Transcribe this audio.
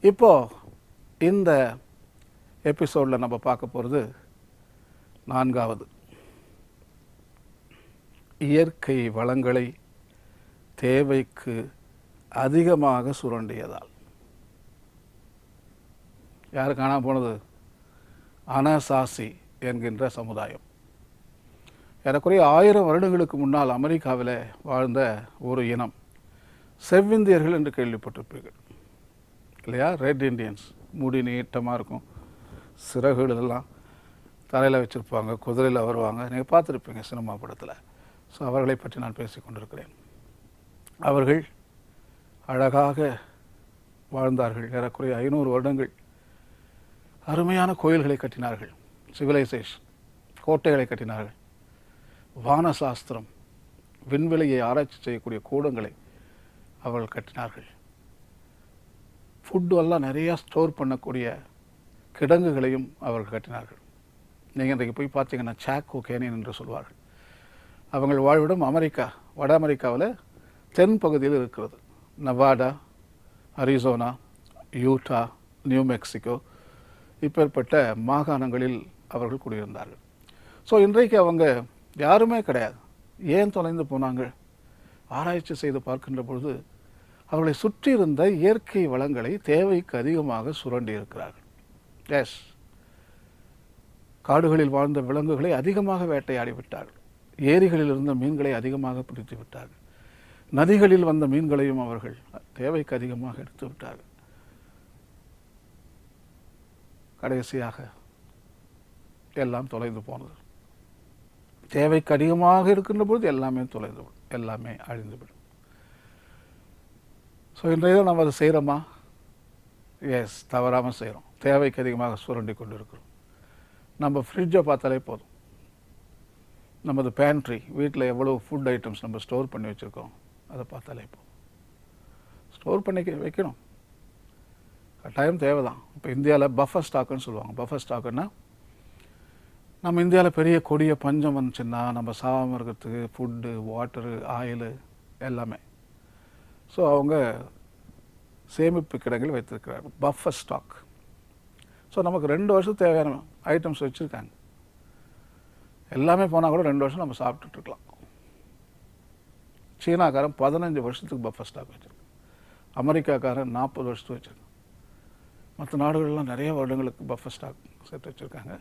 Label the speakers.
Speaker 1: இப்போ இந்த எபிசோடில் நம்ம பார்க்க போகிறது நான்காவது. இயற்கை வளங்களை தேவைக்கு அதிகமாக சுரண்டியதால். யார் காணாம போனது? அனசாசி என்கின்ற சமுதாயம். ஏறக்குறைய ஆயிரம் வருடங்களுக்கு முன்னால் அமெரிக்காவில் வாழ்ந்த ஒரு இனம் செவ்விந்தியர்கள் என்று கேள்விப்பட்டிருப்பீர்கள். இல்லையா? ரெட் இண்டியன்ஸ் முடி நீட்டமாக இருக்கும். சிறகுகளெல்லாம் தலையில் வச்சுருப்பாங்க குதிரையில் வருவாங்க. நீங்கள் பார்த்துருப்பீங்க சினிமா படத்தில். ஸோ அவர்களை பற்றி நான் பேசி கொண்டிருக்கிறேன். அவர்கள் அழகாக வாழ்ந்தார்கள். ஏறக்குறைய ஐநூறு வருடங்கள் அருமையான கோயில்களை கட்டினார்கள். சிவிலைசேஷன் கோட்டைகளை கட்டினார்கள். வானசாஸ்திரம் விண்வெளியை ஆராய்ச்சி செய்யக்கூடிய கூடங்களை அவர்கள் கட்டினார்கள். ஃபுட்டு எல்லாம் நிறையா ஸ்டோர் பண்ணக்கூடிய கிடங்குகளையும் அவர்கள் கட்டினார்கள். நீங்கள் இன்றைக்கு போய் பார்த்தீங்கன்னா சாக்கோ கேனியன் என்று சொல்வார்கள். அவங்கள் வாழ்விடம் அமெரிக்கா வட அமெரிக்காவில் தென் பகுதியில் இருக்கிறது. Nevada Arizona Utah New Mexico இப்பேற்பட்ட மாகாணங்களில் அவர்கள் குடியிருந்தார்கள். ஸோ இன்றைக்கு அவங்க யாருமே கிடையாது. ஏன் தொலைந்து போனாங்க? ஆராய்ச்சி செய்து பார்க்கின்ற பொழுது அவர்களை சுற்றி இருந்த இயற்கை வளங்களை தேவைக்கு அதிகமாக சுரண்டி இருக்கிறார்கள் எஸ் காடுகளில் வாழ்ந்த விலங்குகளை அதிகமாக வேட்டையாடி விட்டார்கள். ஏரிகளில் இருந்த மீன்களை அதிகமாக பிடித்து விட்டார்கள். நதிகளில் வந்த மீன்களையும் அவர்கள் தேவைக்கு அதிகமாக எடுத்து விட்டார்கள். கடைசியாக எல்லாம் தொலைந்து போனது. தேவைக்கு அதிகமாக இருக்கின்ற பொழுது எல்லாமே தொலைந்துவிடும் எல்லாமே அழிந்து விடும் ஸோ இன்றைய நம்ம அதை செய்கிறோமா? எஸ் தவறாமல் செய்கிறோம். தேவைக்கு அதிகமாக சுரண்டி கொண்டு இருக்கிறோம் நம்ம ஃப்ரிட்ஜை பார்த்தாலே போதும். நமது பேண்ட்ரி வீட்டில் எவ்வளோ ஃபுட் ஐட்டம்ஸ் நம்ம ஸ்டோர் பண்ணி வச்சுருக்கோம் அதை பார்த்தாலே போதும். ஸ்டோர் பண்ணி வைக்கணும். கட்டாயம் தேவை தான் இப்போ இந்தியாவில் பஃபர் ஸ்டாக்குன்னு சொல்லுவாங்க. பஃபர் ஸ்டாக்குன்னா நம்ம இந்தியாவில் பெரிய கொடிய பஞ்சம் வந்துச்சுன்னா நம்ம சாகாமல் இருக்கிறதுக்கு ஃபுட்டு வாட்டரு ஆயிலு எல்லாமே. ஸோ அவங்க சேமிப்பு கிடங்கில் வைத்திருக்கிறார்கள் பஃபர் ஸ்டாக் ஸோ நமக்கு ரெண்டு வருஷம் தேவையான ஐட்டம்ஸ் வச்சுருக்காங்க. எல்லாமே போனால் கூட ரெண்டு வருஷம் நம்ம சாப்பிட்டுட்ருக்கலாம். சீனாக்காரன் பதினஞ்சு வருஷத்துக்கு பஃபர் ஸ்டாக் வச்சுருக்கான். அமெரிக்காக்காரன் நாற்பது வருஷத்துக்கு வச்சுருக்கான். மற்ற நாடுகள்லாம் நிறைய வருடங்களுக்கு பஃபர் ஸ்டாக் சேர்த்து வச்சுருக்காங்க.